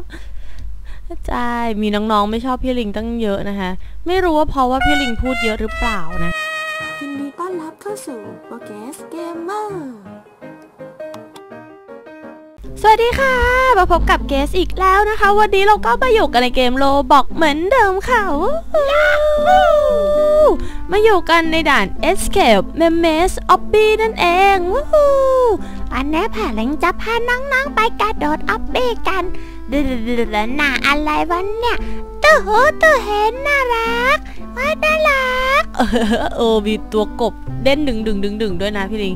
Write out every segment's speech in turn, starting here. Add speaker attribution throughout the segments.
Speaker 1: บใช่ มีน้องๆ ไม่ชอบพี่ลิงตั้งเยอะนะคะ ไม่รู้ว่าเพราะว่าพี่ลิงพูดเยอะหรือเปล่านะ
Speaker 2: ยินดีต้อนรับเข้าสู่โปรแกสเกมเมอร์
Speaker 1: สวัสดีค่ะ มาพบกับเกสอีกแล้วนะคะ วันนี้เราก็มาอยู่กันในเกมโลบอกเหมือนเดิมค่ะวู้ฮู้มาอยู่กันในด่าน Escape m e m e s o b b y นั่นเองวู้ฮู้วันนี้ผ่าเล็งจะพาน้องๆไปกระโดดออบบี้กัน เดือดหน้าอะไรวันเนี่ยตู้หูตู้เห็นน่ารักว้าน่ารักเออมีตัวกบเด่นดึงดึงดึงดึงด้วยนะพี่ลิง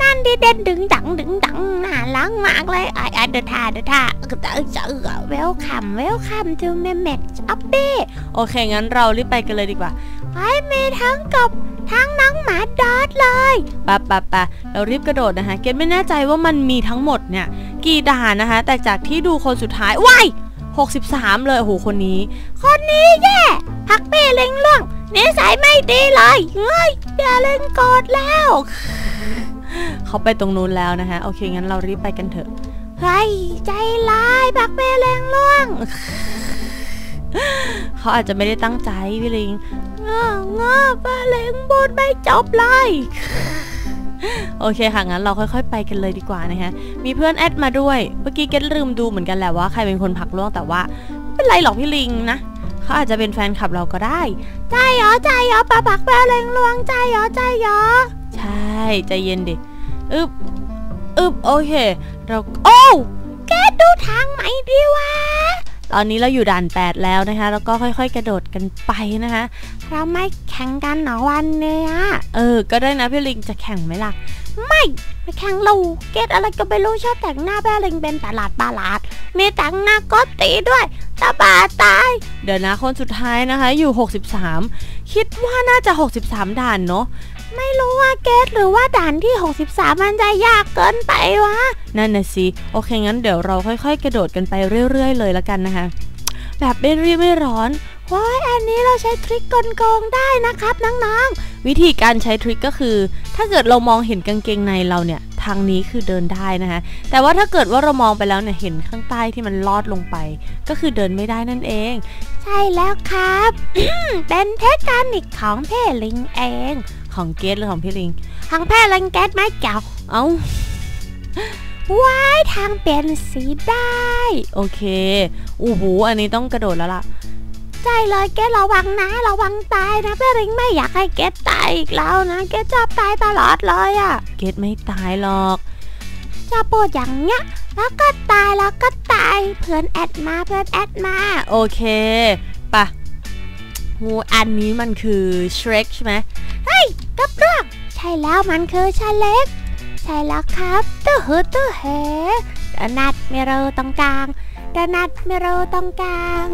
Speaker 1: นั่นดิเด่นดึงดังดึงดังน่ารักมากเลยไอ้ไอ้เดท่าเดท่าเออเออเออเวลคัมเวลคัมทูเมเมดอัปปี้โอเคงั้นเรารีบไปกันเลยดีกว่าไอ้มีทั้งกบ ทั้งน้องหมาดอดเลยปะปะปะเรารีบกระโดดนะคะ เกดไม่แน่ใจว่ามันมีทั้งหมดเนี่ย กี่ด่านนะคะ แต่จากที่ดูคนสุดท้ายว้าย63 เลยโอ้โหคนนี้ คนนี้แย่พักเป้เล็งล่วงนิสัยไม่ดีเลยเฮ้ยอย่าเล่นกดแล้ว เขาไปตรงนู้นแล้วนะคะ โอเค งั้นเรารีบไปกันเถอะเฮ้ยใจร้ายพักเป้เล็งล่วงเขาอาจจะไม่ได้ตั้งใจพี่ลิง งองอปลาเล็งบนไม่จบเลยโอเคค่ะ งั้นเราค่อยๆ ไปกันเลยดีกว่านะคะมีเพื่อนแอดมาด้วย เมื่อกี้เก็ตลืมดูเหมือนกันแหละว่าใครเป็นคนผักล่วงแต่ว่าไม่เป็นไรหรอกพี่ลิงนะเขาอาจจะเป็นแฟนคลับเราก็ได้ ใจเหรอใจเหรอปลาผักปลาเล็งลวงใจเหรอใจเหรอใช่ใจเย็นดิอึบอึบโอเค เราโอ้แกดูทางไหมดีวะ ตอนนี้เราอยู่ด่าน 8 แล้วนะคะ แล้วก็ค่อย ๆ กระโดดกันไปนะคะ เราไม่แข่งกันหนอวันเนี้ยเออ ก็ได้นะพี่ลิงจะแข่งไหมล่ะ ไม่ไม่แข่งเราเกตอะไรก็ไม่รู้ชอบแต่งหน้าแบบลิงเป็นประหลาดประหลาด มีแต่งหน้าก็ตีด้วยตาบาตาย เดี๋ยวนะคนสุดท้ายนะคะอยู่ 63 คิดว่าน่าจะ 63 ด่านเนาะไม่รู้ว่าเกตหรือว่าด่านที่ 63 มันจะยากเกินไปวะ นั่นน่ะสิ โอเคงั้นเดี๋ยวเราค่อยๆ กระโดดกันไปเรื่อย ๆ เลยละกันนะคะ แบบไม่รีบไม่ร้อนว้ายอันนี้เราใช้ทริคกลโกงได้นะครับน้องๆ วิธีการใช้ทริคก็คือ ถ้าเกิดเรามองเห็นกางเกงในเราเนี่ยทางนี้คือเดินได้นะคะ แต่ว่าถ้าเกิดว่าเรามองไปแล้วเนี่ยเห็นข้างใต้ที่มันลอดลงไป ก็คือเดินไม่ได้นั่นเอง ใช่แล้วครับเป็นเทคนิคของเพลิงเอง ของเกตหรือของพี่ลิง ของแพลิงเกตไม่เก่าเอาว้ายทางเปลี่ยนสีได้ โอเคโอ้โหอันนี้ต้องกระโดดแล้วล่ะใช่เลยเกตระวังนะระวังตายนะพี่ลิงไม่อยากให้เกตตายอีกแล้วนะเกตชอบตายตลอดเลยอะ่ะ เกตไม่ตายหรอกจะพูดอย่างเงี้ย แล้วก็ตายแล้วก็ตายเพื่อนแอดมาเพื่อนแอดมา โอเคปะหูอันนี้มันคือเชร็กใช่ไหมเฮ้ยกับเรื่องใช่แล้วมันคือชาเล็ก ใช่แล้วครับตื้อหือตื้เหดนัดมิโรตรงกลางดนัดมิโรตรงกลาง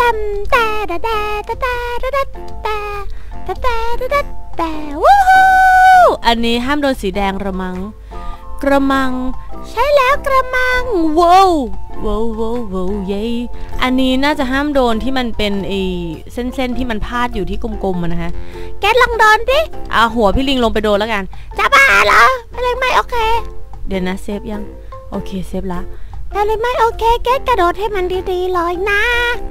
Speaker 1: ตัมแต่ดะแดตะแต่ดะดัแต่ตะแต่ดะดัแต่วู้ฮู้อันนี้ห้ามโดนสีแดงระมัง กระมัง ใช่แล้วกระมังว้าวว้าวว้าวว้าวเย้อันนี้น่าจะห้ามโดนที่มันเป็นไอเส้นๆที่มันพาดอยู่ที่กลมๆมันนะคะ แกลองโดนดิเอาหัวพี่ลิงลงไปโดนแล้วกันจะบ้าเหรอพี่ลิงไม่โอเค เดี๋ยวนะเซฟยัง โอเคเซฟละพี่ลิงไม่โอเคแกกระโดดให้มันดีๆเลยนะ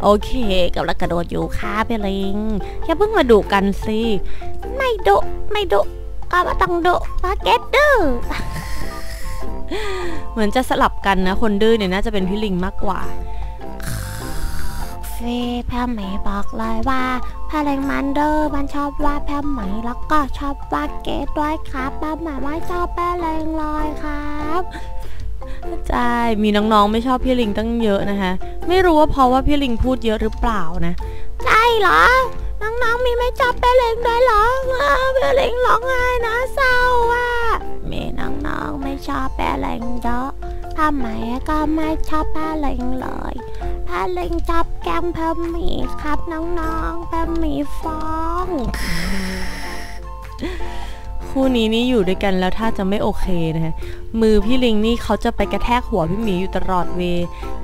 Speaker 1: โอเคกำลังกระโดดอยู่ค่ะพี่ลิงอย่าเพิ่งมาดุกันสิไม่ดุไม่ดุก็ต้องดุเพราเกตดื้อ เหมือนจะสลับกันนะ คนดื้อเนี่ยน่าจะเป็นพี่ลิงมากกว่าเฟแพมไหมบอกเลยว่าพลังมันเดอร์มันชอบว่าแพมไหมแล้วก็ชอบว่าเกตด้วยครับแพมไหมไม่ชอบแป้แรงลอยครับใช่มีน้องๆไม่ชอบพี่ลิงตั้งเยอะนะคะ ไม่รู้ว่าเพราะว่าพี่ลิงพูดเยอะหรือเปล่านะใช่เหรอ น้องๆมีไม่ชอบแป้แรงด้วยเหรออ้าวพี่ลิงร้องไห้นะเศร้าอะ มีน้องๆไม่ชอบแป้แรงเยอะทำไมก็ไม่ชอบแป้แรงเลยพาเล็งจับแก้มเพิ่มหมีครับน้องๆเพิ่มหมีฟองคู่นี้นี่อยู่ด้วยกันแล้วถ้าจะไม่โอเคนะฮะมือพี่ลิงนี่เขาจะไปกระแทกหัวพี่หมีอยู่ตลอดเว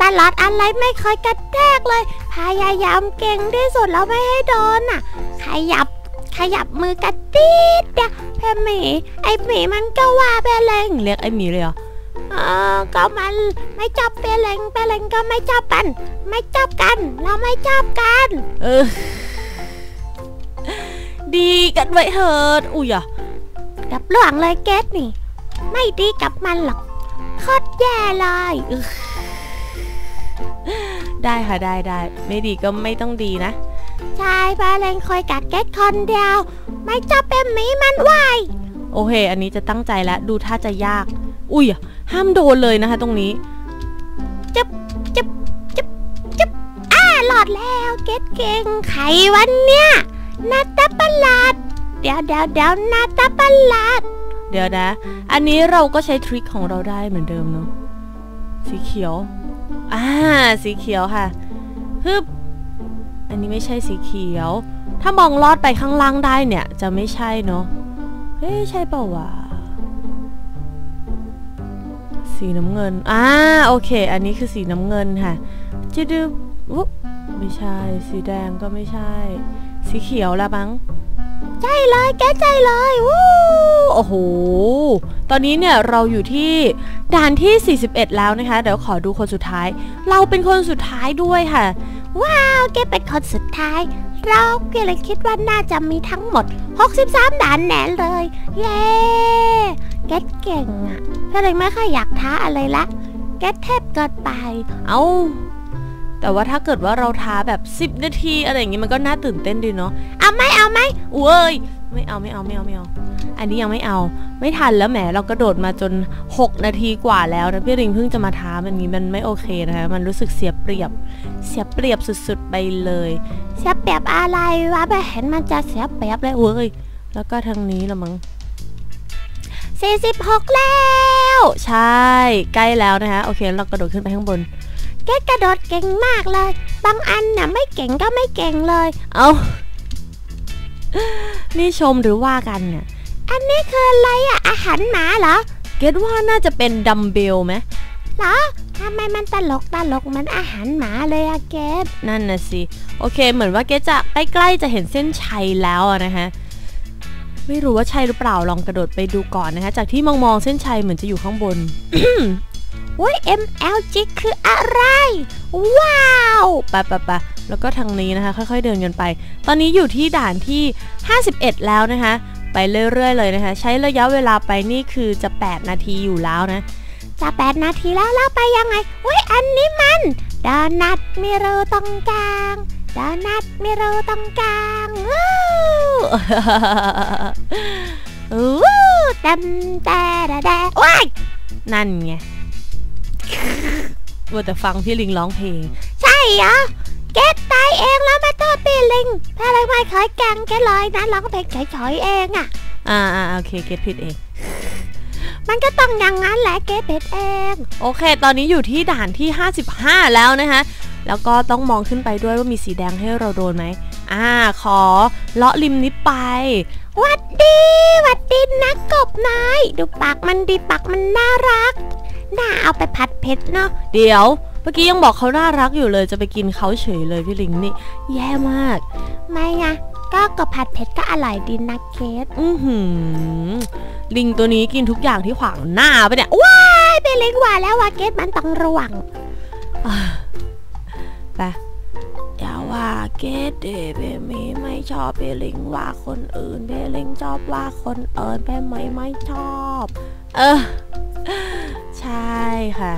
Speaker 1: ตลอดอะไรไม่เคยกระแทกเลยพยายามเก่งที่สุดแล้วไม่ให้โดนอะขยับ ขยับมือกระติดเดียวเพ่หมี ไอหมีมันก็ว่าไปเลงเรียกไอหมีเลยเหรอเออก็มันไม่ชอบเปลงเปลงก็ไม่ชอบกัน ไม่ชอบกัน เราไม่ชอบกัน เออ ดีกันไว้เถิดอุ้ยอะกับหลวงเลยเกตนี่ ไม่ดีกับมันหรอกโคตรแย่เลยได้ค่ะได้ได้ไม่ดีก็ไม่ต้องดีนะ ใช่ปาเลงคอยกัดเกตคนเดียว ไม่ชอบเป็นหมีมันไหวโอเค อันนี้จะตั้งใจแล้วดูท่าจะยาก อุ้ยอะห้ามโดนเลยนะคะตรงนี้จับจับจับจับอ่าหลอดแล้วเกตเก่งไขวันเนี้ยหนาตาประหลาดเดี๋ยวเดี๋ยวเดี๋ยวหนาตาประหลาดเดี๋ยวนะ อันนี้เราก็ใช้ทริคของเราได้เหมือนเดิมเนาะสีเขียว อ่า สีเขียวค่ะฮึบ อันนี้ไม่ใช่สีเขียว ถ้ามองลอดไปข้างล่างได้เนี่ย จะไม่ใช่เนาะ เฮ้ยใช่เปล่าวะ สีน้ำเงิน อ่าโอเค อันนี้คือสีน้ำเงินค่ะจิดูอุ๊บไม่ใช่ สีแดงก็ไม่ใช่ สีเขียวละบังใช่เลยแกใจเลยวู้โอ้โห ตอนนี้เนี่ยเราอยู่ที่ด่านที่ 41 แล้วนะคะ เดี๋ยวขอดูคนสุดท้าย เราเป็นคนสุดท้ายด้วยค่ะ ว้าวแกเป็นคนสุดท้าย เราแกเลยคิดว่าน่าจะมีทั้งหมด 63 ด่านแน่เลย เย้แกเก่งอะก็เลยไม่ค่อยอยากท้าอะไรละแกเทพเกินไป เอาแต่ว่าถ้าเกิดว่าเราท้าแบบ 10 นาทีอะไรอย่างงี้มันก็น่าตื่นเต้นดีเนาะ เอาไหมเอาไหมเว้ย ไม่เอาไม่เอาไม่เอาไม่เอา อันนี้ยังไม่เอา ไม่ทันแล้วแหมเรากระโดดมาจน 6 นาทีกว่าแล้วนะพี่ริงเพิ่งจะมาท้ามันนี้มันไม่โอเคนะคะมันรู้สึกเสียเปรียบ เสียเปรียบสุดๆไปเลย เสียเปรียบอะไรวะไปเห็นมันจะเสียเปรียบเลยเว้ยแล้วก็ทางนี้ละมั้ง46 แล้ว ใช่ ใกล้แล้วนะคะโอเคเรากระโดดขึ้นไปข้างบนแกกระโดดเก่งมากเลย บางอันน่ะไม่เก่งก็ไม่เก่งเลย เอา นี่ชมหรือว่ากันเนี่ย อันนี้คืออะไรอะอาหารหมาเหรอ เกดว่าน่าจะเป็นดัมเบลไหมเหรอทำไมมันตลกตลกเหมือนอาหารหมาเลยอะเกดนั่นน่ะสิ โอเค เหมือนว่าเกดจะใกล้ๆจะเห็นเส้นชัยแล้วอะนะคะ ไม่รู้ว่าใช่หรือเปล่าลองกระโดดไปดูก่อนนะคะ จากที่มองมองๆเส้นชัยเหมือนจะอยู่ข้างบนโอ้ย MLG คืออะไร ว้าวปะปะปะแล้วก็ทางนี้นะคะ ค่อยๆเดินกันไป ตอนนี้อยู่ที่ด่านที่ 51 แล้วนะคะ ไปเรื่อยๆเลยนะคะ ใช้ระยะเวลาไปนี่คือจะ 8 นาทีอยู่แล้วนะ จะ 8 นาทีแล้วเราไปยังไงอุ้ยอันนี้มันดนัทมีรูตรงกลางดนัทมีรูตรงกลางวู้วู้เต็มแต่แดะแดะว้ายนั่นไง ว่าแต่ฟังพี่ลิงร้องเพลง ใช่เหรอเกตตายเองแล้วไม่โทษพี่ลิงแพ้เลยไม่เคยแกล้งแกเลยนะร้องเพลงเฉยๆเองอะอ่าอ่าโอเคเกตผิดเอง มันก็ต้องอย่างนั้นแหละเกตผิดเอง โอเค ตอนนี้อยู่ที่ด่านที่ 55 แล้วนะคะแล้วก็ต้องมองขึ้นไปด้วยว่ามีสีแดงให้เราโดนไหม อ่า ขอเลาะริมนี้ไปหวัดดีหวัดดีนะกบนาย ดูปากมันดีปากมันน่ารัก น่าเอาไปผัดเผ็ดเนาะเดี๋ยว เมื่อกี้ยังบอกเขาน่ารักอยู่เลยจะไปกินเขาเฉยเลยพี่ลิงนี่ แย่มาก ไม่ไงก็กับผัดเผ็ดก็อร่อยดีนะเกดอือหือลิงตัวนี้กินทุกอย่างที่ขวางหน้าไปะเนี่ยว้ายเป็นลิงว่าแล้วว่าเกดมันต้องระวังอ่าไปอย่าว่าเกดเดเบมีไม่ชอบเบลิงว่าคนอื่นเบลิงชอบว่าคนอื่นเบไม่ไม่ชอบ เออใช่ค่ะ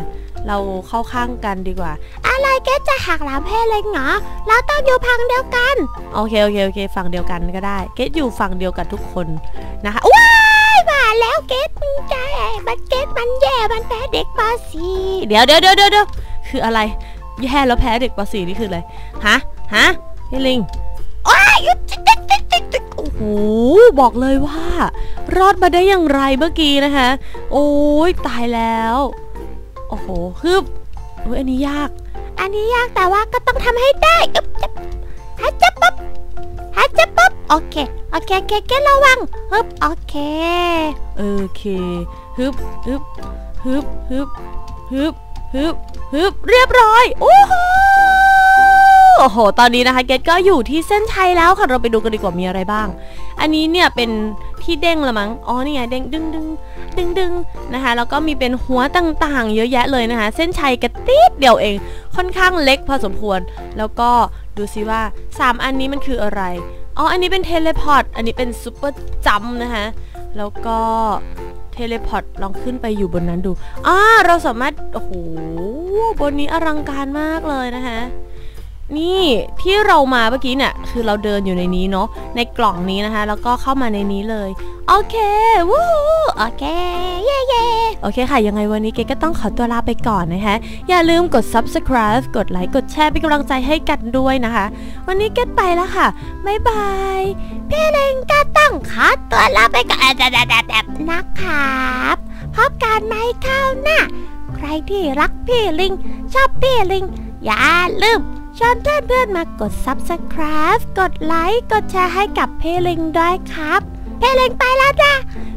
Speaker 1: เราเข้าข้างกันดีกว่า อะไรเกดจะหักหลังเพลิงเหรอเราต้องอยู่พังเดียวกันโอเคโอเคโอเคฝั่งเดียวกันก็ได้ เกดอยู่ฝั่งเดียวกันทุกคนนะคะว้ายมาแล้วเกดมึงใจมันเกดมันแย่มันแพ้เด็กปสีเดี๋ยวเดี๋ยวเดี๋ยวเดี๋ยวคืออะไรแย่แล้วแพ้เด็กปสีนี่คืออะไรฮะฮะพี่ลิงโอ้ยติ๊กติ๊กติ๊กติ๊กติ๊กโอ้โหบอกเลยว่า รอดมาได้อย่างไรเมื่อกี้นะคะ โอ้ยตายแล้ว โอ้โหคืบโอ้ยอันนี้ยาก อันนี้ยากแต่ว่าก็ต้องทำให้ได้อึ๊บจับฮัจจับปั๊บฮัจจับปั๊บโอเคโอเคโอเคแกระวังฮึบโอเคโอเคฮึบฮึบฮึบฮึบฮึบฮึบฮึบเรียบร้อยโอ้โห โอ้โห ตอนนี้นะคะเกดก็อยู่ที่เส้นชัยแล้วค่ะ เราไปดูกันดีกว่ามีอะไรบ้าง อันนี้เนี่ยเป็นที่เด้งละมั้ง อ๋อนี่ไงเด้งดึงดึงดึงดึงนะคะ แล้วก็มีเป็นหัวต่างๆ เยอะแยะเลยนะคะ เส้นชัยกระติดเดียวเอง ค่อนข้างเล็กพอสมควร แล้วก็ดูซิว่า 3 อันนี้มันคืออะไร อ๋อ อันนี้เป็นเทเลพอร์ต อันนี้เป็นซูเปอร์จัมนะคะ แล้วก็เทเลพอร์ตลองขึ้นไปอยู่บนนั้นดู อ่า เราสามารถ โอ้โห บนนี้อลังการมากเลยนะคะ นี่ที่เรามาเมื่อกี้เนี่ยคือเราเดินอยู่ในนี้เนาะในกล่องนี้นะคะ แล้วก็เข้ามาในนี้เลยโอเควู้โอเคเย่เย่โอเคค่ะ ยังไงวันนี้เกก็ต้องขอตัวลาไปก่อนนะคะ อย่าลืมกด subscribe กดไลค์กดแชร์เป็นกำลังใจให้กันด้วยนะคะ วันนี้เกดไปแล้วค่ะบ๊ายบายพี่เลงก็ต้องขอตัวลาไปก่อนแบบนะครับพบกันไหมข้าวหน้าใครที่รักพี่ลิง ชอบพี่ลิง อย่าลืม ชวนเพื่อนๆมากด subscribe กดไลค์ กดแชร์ให้กับเพลิงด้วยครับ เพลิงไปแล้วจ้ะ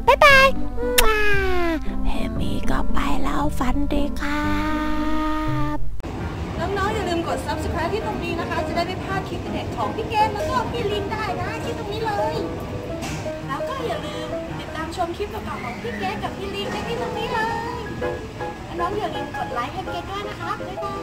Speaker 1: บ๊ายบายมั่วเพมีก็ไปแล้วฝันดีครับน้องๆอย่าลืมกด subscribe ที่ตรงนี้นะคะ จะได้ไม่พลาดคลิปเด็ดของพี่เกมแล้วก็พี่ลิงได้นะที่ตรงนี้เลย แล้วก็อย่าลืมติดตามชมคลิปเก่าๆของพี่เกมกับพี่ลิงได้ที่ตรงนี้เลยน้องอย่าลืมกดไลค์ให้เกมด้วยนะคะบ๊ายบาย